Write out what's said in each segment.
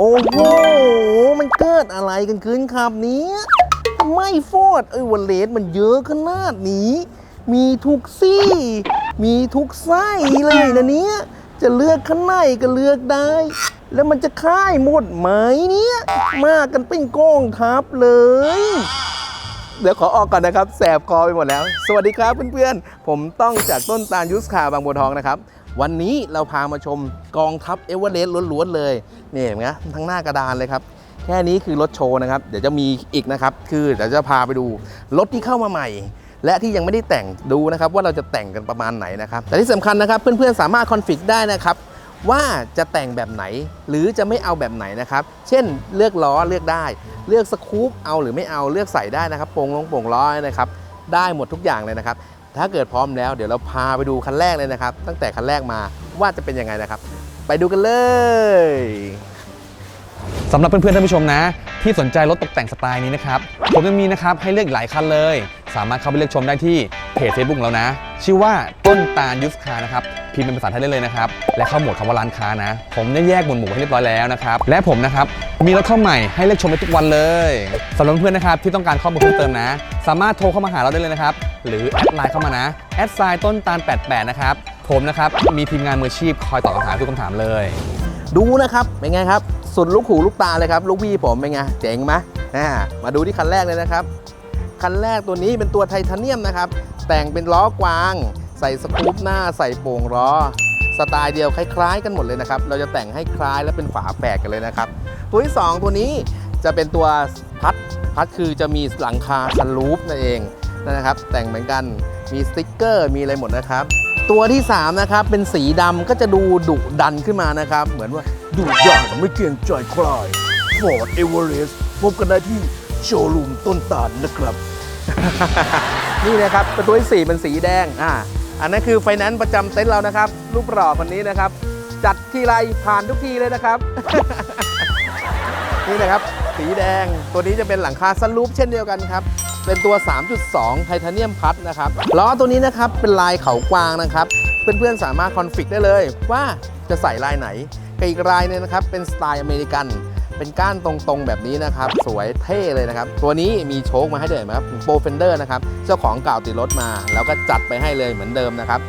โอ้โห มันเกิดอะไรกันขึ้นครับเนี้ยไม่ฟอดไอ้วันเลสมันเยอะขนาดนี้ มีทุกซี่ มีทุกไส้เลยนะเนี้ยจะเลือกข้างในก็เลือกได้ แล้วมันจะค่ายหมดไหมเนี่ยมากันเป็นกองทัพเลย เดี๋ยวขอออกก่อนนะครับ แสบคอไปหมดแล้ว สวัสดีครับเพื่อนๆ ผมต้องจากต้นตาลยุสคาบางบัวทองนะครับ วันนี้เราพามาชมกองทัพเอเวอเรสต์ล้วนๆเลยนี่เห็นไหมทั้งหน้ากระดานเลยครับ แค่นี้คือรถโชว์นะครับ เดี๋ยวจะมีอีกนะครับ คือเดี๋ยวจะพาไปดูรถที่เข้ามาใหม่ และที่ยังไม่ได้แต่งดูนะครับว่าเราจะแต่งกันประมาณไหนนะครับแต่ที่สำคัญนะครับเพื่อนๆสามารถคอนฟิกได้นะครับว่าจะแต่งแบบไหนหรือจะไม่เอาแบบไหนนะครับ เช่นเลือกล้อเลือกได้ เลือกสกู๊ปเอาหรือไม่เอาเลือกใส่ได้นะครับโป่งลงโป่งล้อนะครับ ได้หมดทุกอย่างเลยนะครับ ถ้าเกิดพร้อมแล้วเดี๋ยวเราพาไปดูคันแรกเลยนะครับ ตั้งแต่คันแรกมาว่าจะเป็นยังไงนะครับ ไปดูกันเลยสำหรับเพื่อนๆท่านผู้ชมนะ ที่สนใจรถตกแต่งสไตล์นี้นะครับผมยังมีนะครับให้เลือกหลายคันเลย สามารถเข้าไปเลือกชมได้ที่เพจ Facebook แล้วนะ ชื่อว่าต้นตาลยุสคานะครับ พิมพ์เป็นภาษาไทยได้เลยนะครับ และเข้าหมวดคำว่าร้านค้านะ ผมได้แยกหมวดหมู่ให้เรียบร้อยแล้วนะครับ และผมนะครับ มีรถเข้าใหม่ให้เลือกชมได้ทุกวันเลยสำหรับเพื่อนนะครับที่ต้องการข้อมูลเพิ่มเติมนะ สามารถโทรเข้ามาหาเราได้เลยนะครับ หรือแอดไลน์เข้ามานะแอดไซน์ต้นตาล88นะครับ ผมนะครับมีทีมงานมืออาชีพคอยตอบคำถามทุกคำถามเลย ดูนะครับเป็นไงครับ สุดลูกหูลูกตาเลยครับ ลูกพี่ผมเป็นไงเจ๋งไหมอ่ามาดูที่คันแรกเลยนะครับ คันแรกตัวนี้เป็นตัวไทเทเนียมนะครับ แต่งเป็นล้อกวาง ใส่สกู๊ปหน้าใส่โป่งล้อสไตล์เดียวคล้าย ๆ กันหมดเลยนะครับ เราจะแต่งให้คล้ายและเป็นฝาแฝดกันเลยนะครับ ตัวที่ 2 ตัวนี้จะเป็นตัวพัดพัดคือจะมีหลังคาสลูปนั่นเองนะครับ แต่งเหมือนกันมีสติ๊กเกอร์มีอะไรหมดนะครับ ตัวที่ 3 นะครับ เป็นสีดำก็จะดูดุดันขึ้นมานะครับ เหมือนว่าดูอย่างไม่เกรงใจใคร Ford Everest พบกันได้ที่โชว์รูมต้นตาลนะครับ นี่นะครับ ตัวที่ 4 เป็นสีแดงอ่า อันนั้นคือไฟแนนซ์ประจำเต็นท์เรานะครับ รูปหล่อคนนี้นะครับ จัดทีไรผ่านทุกทีเลยนะครับ นี่นะครับ สีแดงตัวนี้จะเป็นหลังคาสลูปเช่นเดียวกันครับ เป็นตัว 3.2 ไทเทเนียมพัดนะครับล้อตัวนี้นะครับเป็นลายเขากวางนะครับ เพื่อนๆสามารถคอนฟิกได้เลยว่าจะใส่ลายไหนกับอีกลายหนึงนะครับเป็นสไตล์อเมริกัน เป็นก้านตรงๆแบบนี้นะครับ สวยเท่เลยนะครับ ตัวนี้มีโชคมาให้ด้วยนะครับโปรเฟนเดอร์นะครับ เจ้าของเก่าติดรถมา แล้วก็จัดไปให้เลยเหมือนเดิมนะครับ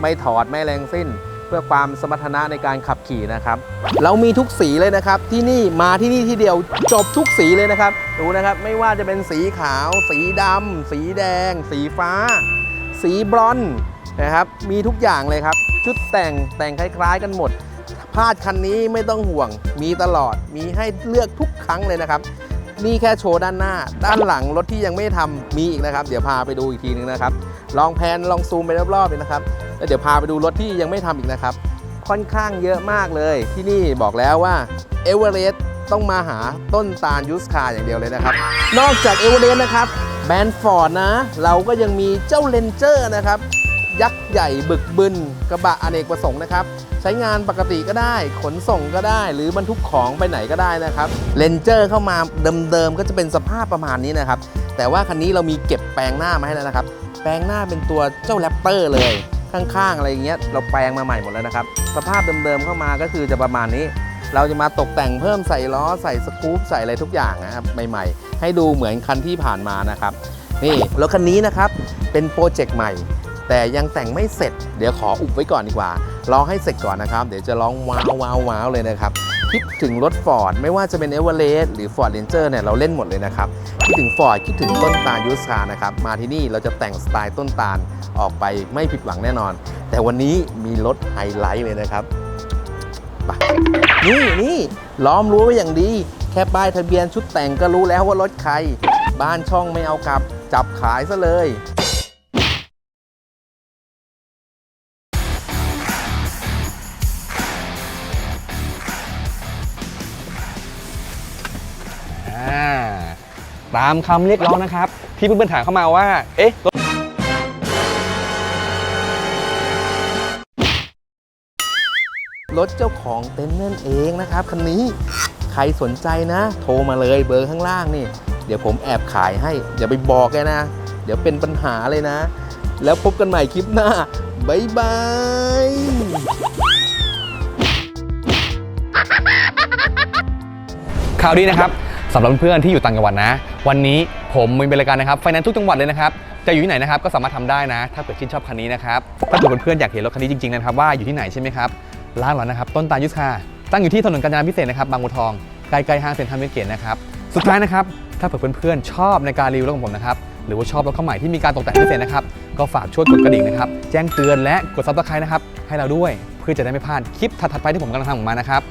ไม่ถอดไม่แรงสิ้น เพื่อความสมรรถนะในการขับขี่นะครับ เรามีทุกสีเลยนะครับ ที่นี่มาที่นี่ที่เดียวจบทุกสีเลยนะครับ ดูนะครับ ไม่ว่าจะเป็นสีขาว สีดำสีแดง สีฟ้า สีบรอนซ์นะครับ มีทุกอย่างเลยครับ ชุดแต่งแต่งคล้าย ๆ กันหมด ลาดคันนี้ไม่ต้องห่วง มีตลอด มีให้เลือกทุกครั้งเลยนะครับ นี่แค่โชว์ด้านหน้า ด้านหลังรถที่ยังไม่ได้ทำมีอีกนะครับ เดี๋ยวพาไปดูอีกทีนึงนะครับ ลองแพนลองซูมไปรอบๆเลยนะครับ แล้วเดี๋ยวพาไปดูรถที่ยังไม่ทำอีกนะครับ ค่อนข้างเยอะมากเลย ที่นี่บอกแล้วว่าเอเวอเรสต์ต้องมาหาต้นตาลยูสคาอย่างเดียวเลยนะครับ นอกจากเอเวอเรสต์นะครับแบรนด์ฟอร์ดนะ เราก็ยังมีเจ้าเลนเจอร์นะครับ ยักษ์ใหญ่บึกบึนกระบะอเนกประสงค์นะครับ ใช้งานปกติก็ได้ ขนส่งก็ได้ หรือบรรทุกของไปไหนก็ได้นะครับเลนเจอร์เข้ามาเดิมๆก็จะเป็นสภาพประมาณนี้นะครับ แต่ว่าคันนี้เรามีเก็บแปลงหน้ามาให้แล้วนะครับ แปลงหน้าเป็นตัวเจ้าแรปเตอร์เลยข้างๆ อะไรอย่างเงี้ยเราแปลงมาใหม่หมดแล้วนะครับ สภาพเดิมๆเข้ามาก็คือจะประมาณนี้ เราจะมาตกแต่งเพิ่มใส่ล้อใส่สกู๊ปใส่อะไรทุกอย่างนะครับใหม่ๆ ให้ดูเหมือนคันที่ผ่านมานะครับนี่รถคันนี้นะครับเป็นโปรเจกต์ใหม่ แต่ยังแต่งไม่เสร็จ เดี๋ยวขออุบไว้ก่อนดีกว่า รอให้เสร็จก่อนนะครับ เดี๋ยวจะร้องว้าวว้าวว้าวเลยนะครับ คิดถึงรถ Ford ไม่ว่าจะเป็น e v e r e s t หรือ Ford Ranger เนี่ยเราเล่นหมดเลยนะครับ คิดถึง Ford คิดถึงต้นตาลยูสคานะครับ มาที่นี่เราจะแต่งสไตล์ต้นตาลออกไปไม่ผิดหวังแน่นอน แต่วันนี้มีรถไฮไลท์เลยนะครับไปนี่นี่ล้อมรั้วไว้อย่างดี แค่ป้ายทะเบียนชุดแต่งก็รู้แล้วว่ารถใคร บ้านช่องไม่เอากลับ จับขายซะเลย อ่าตามคำเรียกร้องนะครับ ที่เพื่อนๆถามเข้ามาว่า เอ๊ะ รถเจ้าของเต็นท์นั่นเองนะครับคันนี้ใครสนใจนะ โทรมาเลยเบอร์ข้างล่างนี่ เดี๋ยวผมแอบขายให้ อย่าไปบอกแกนะ เดี๋ยวเป็นปัญหาเลยนะ แล้วพบกันใหม่คลิปหน้า บ๊ายบายอ่าตามคำเรียกร้องนะครับที่เพื่อนๆข่าวดีนะครับ สำหรับเพื่อนๆที่อยู่ต่างจังหวัดนะ วันนี้ผมมีบริการนะครับไฟแนนซ์ทุกจังหวัดเลยนะครับจะอยู่ที่ไหนนะครับก็สามารถทำได้นะ ถ้าเกิดชื่นชอบคันนี้นะครับถ้าเกิดเพื่อนๆอยากเห็นรถคันนี้จริงๆนะครับว่าอยู่ที่ไหนใช่ไหมครับร้านเรานะครับต้นตาลยุทธคาตั้งอยู่ที่ถนนกาญจนาพิเศษนะครับบางบัวทองใกล้ๆห้างเซ็นทรัลเวสเกตนะครับสุดท้ายนะครับถ้าเกิดเพื่อนๆชอบในการรีวิวรถของผมนะครับหรือว่าชอบรถเข้าใหม่ที่มีการตกแต่งพิเศษนะครับก็ฝากช่วยกดกระดิ่งนะครับแจ้งเตือนและกดซับสไครต์นะครับให้เราด้วยเพื่อจะได้ไม่พลาดคลิปถัดๆไปที่ผมกำลังทำออกมานะครับ